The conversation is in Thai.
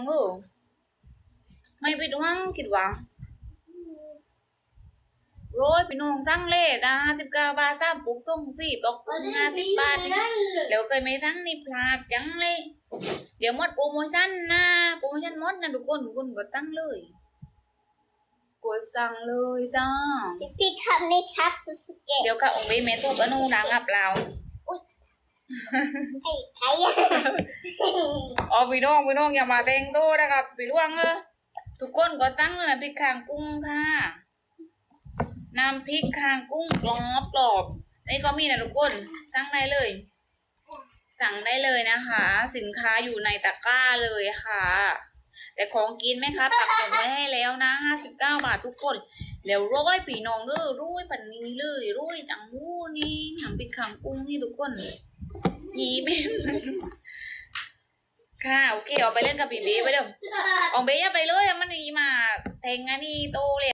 องเออไม่ผิดหวังคิดหวังโรยพี่น้องทั้งเล่นะสิบเก้าบาทสามปุกส่งฟรีตกปุกห้าสิบบาทเดี๋ยวเคยไม่ทั้งนี่พลาดจังเลย เดี๋ยวหมดโปรโมชั่นนะโปรโมชั่นหมดนะทุกคนทุกคนกดตั้งเลย กดสั่งเลยจ้าพี่ครับนี่ครับสุสุเกะเดี๋ยวกับองค์เบเมตัวกระนูนางับเราไอ้ใครอะอ๋อ พี่น้องพี่น้องอย่ามาแต่งตัวนะครับพี่ล่วงเออทุกคนกดตั้งเลยนะพริกคางกุ้งค่ะน้ำพริกคางกุ้งกรอบกรอบนี่ก็มีนะทุกคนสั่งได้เลย สั่งได้เลยนะคะ สินค้าอยู่ในตะกร้าเลยค่ะ แต่ของกินไหมคะปักหมุดไว้ให้แล้วนะห้าสิบเก้าบาททุกคนเดี๋ยวร้อยปีน้องเออร้อยปันนี้เลยร้อยจังมู้นี่หางปิดขังกุ้งนี่ทุกคนยีเบ้ม ค่ะ โอเคเอาไปเล่นกับบีบีไปเดี๋ยวองเบ้อย่าไปเลย มันนี่มาแทงอันนี้โตเลย